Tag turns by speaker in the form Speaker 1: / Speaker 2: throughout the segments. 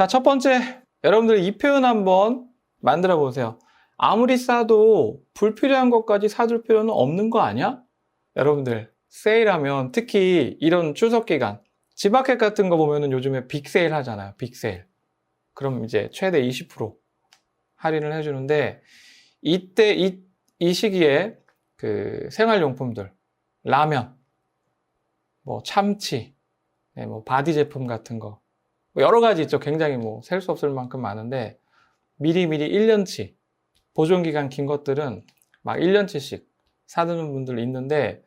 Speaker 1: 자, 첫 번째, 여러분들 이 표현 한번 만들어 보세요. 아무리 싸도 불필요한 것까지 사둘 필요는 없는 거 아니야? 여러분들, 세일하면 특히 이런 추석 기간, 지마켓 같은 거 보면은 요즘에 빅세일 하잖아요. 빅세일. 그럼 이제 최대 20% 할인을 해주는데, 이때, 이, 이 시기에 그 생활용품들, 라면, 뭐 참치, 네, 뭐 바디 제품 같은 거, 뭐 여러 가지 있죠. 굉장히 뭐 셀 수 없을 만큼 많은데, 미리미리 1년치, 보존 기간 긴 것들은 막 1년치씩 사두는 분들 있는데,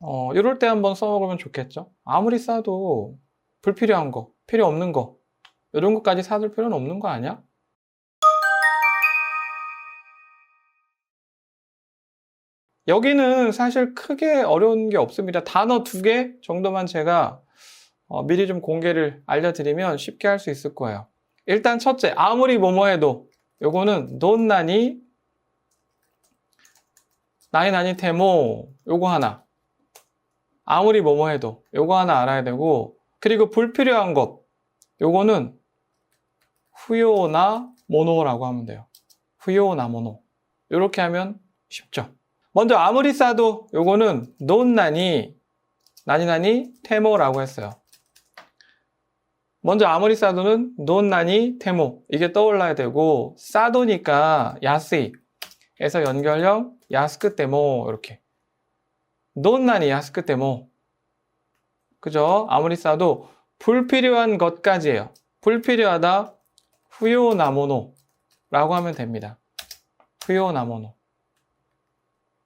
Speaker 1: 어, 이럴 때 한번 써먹으면 좋겠죠. 아무리 싸도 불필요한 거, 필요 없는 거, 이런 것까지 사둘 필요는 없는 거 아니야? 여기는 사실 크게 어려운 게 없습니다. 단어 두 개 정도만 제가 어, 미리 좀 공개를 알려드리면 쉽게 할 수 있을 거예요. 일단 첫째, 아무리 뭐뭐 해도 요거는 논나니 나이 나니 테모 요거 하나 아무리 뭐뭐 해도 요거 하나 알아야 되고 그리고 불필요한 것 요거는 후요나 모노라고 하면 돼요. 후요나 모노 이렇게 하면 쉽죠. 먼저 아무리 싸도 요거는 논나니 나니나니 테모라고 했어요. 먼저 아무리 싸도는 논나니 테모 이게 떠올라야 되고 싸도니까 야스이 에서 연결형 야스크 테모 이렇게 논나니 야스크 테모 그죠? 아무리 싸도 불필요한 것까지예요. 불필요하다 후요나모노 라고 하면 됩니다. 후요나모노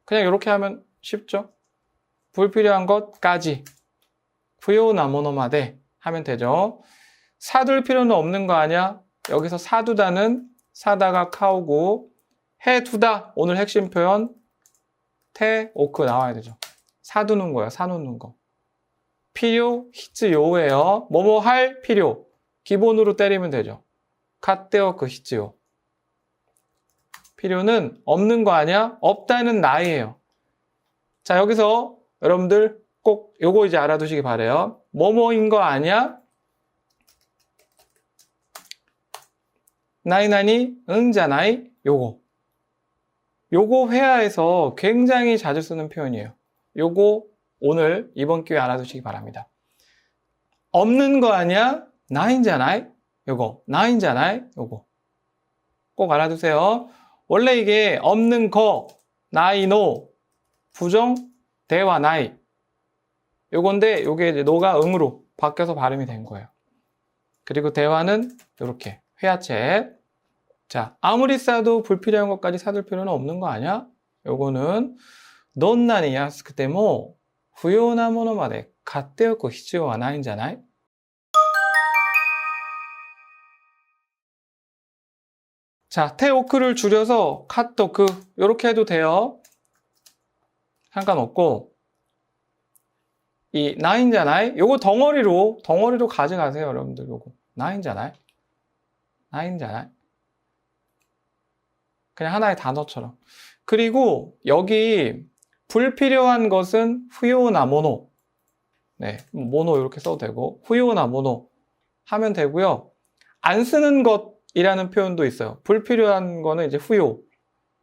Speaker 1: 그냥 이렇게 하면 쉽죠? 불필요한 것까지 후요나모노마데 하면 되죠. 사둘 필요는 없는 거 아니야? 여기서 사두다는 사다가 카오고 해두다 오늘 핵심 표현 테 오크 나와야 되죠. 사두는 거예요. 사놓는 거. 필요 히츠요예요. 뭐뭐 할 필요 기본으로 때리면 되죠. 카테오크 히츠요. 필요는 없는 거 아니야? 없다는 나이에요. 자, 여기서 여러분들 꼭 요거 이제 알아두시기 바래요. 뭐뭐인 거 아니야? 나이나니 응자나이 요거. 요거 회화에서 굉장히 자주 쓰는 표현이에요. 요거 오늘 이번 기회에 알아두시기 바랍니다. 없는 거 아니야? 나인자나이? 요거. 나인자나이? 요거. 꼭 알아두세요. 원래 이게 없는 거, 나이노, 부정, 대화, 나이. 요건데 요게 이제 노가 응으로 바뀌어서 발음이 된 거예요. 그리고 대화는 이렇게 회화체. 자, 아무리 싸도 불필요한 것까지 사둘 필요는 없는 거 아니야? 요거는 논나니 야스크 때모 후요나 모노마데 갖대었고 히츠요와 나인잖아요. 자, 테오크를 줄여서 카토크 이렇게 해도 돼요. 상관없고 이 나인잖아요. 요거 덩어리로 덩어리로 가져가세요, 여러분들. 요거 나인잖아요. 나인잖아요. 그냥 하나의 단어처럼. 그리고 여기 불필요한 것은 후요나 모노. 네, 모노 이렇게 써도 되고 후요나 모노 하면 되고요. 안 쓰는 것이라는 표현도 있어요. 불필요한 거는 이제 후요.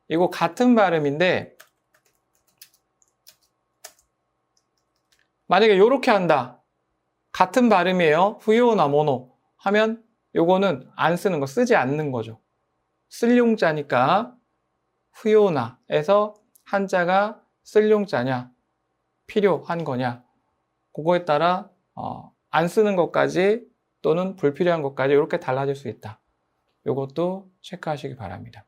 Speaker 1: 이거 같은 발음인데 만약에 이렇게 한다. 같은 발음이에요. 후요나 모노 하면 요거는 안 쓰는 거, 쓰지 않는 거죠. 쓸 용자니까 후요나에서 한자가 쓸 용자냐, 필요한 거냐, 그거에 따라 어, 안 쓰는 것까지 또는 불필요한 것까지 이렇게 달라질 수 있다. 이것도 체크하시기 바랍니다.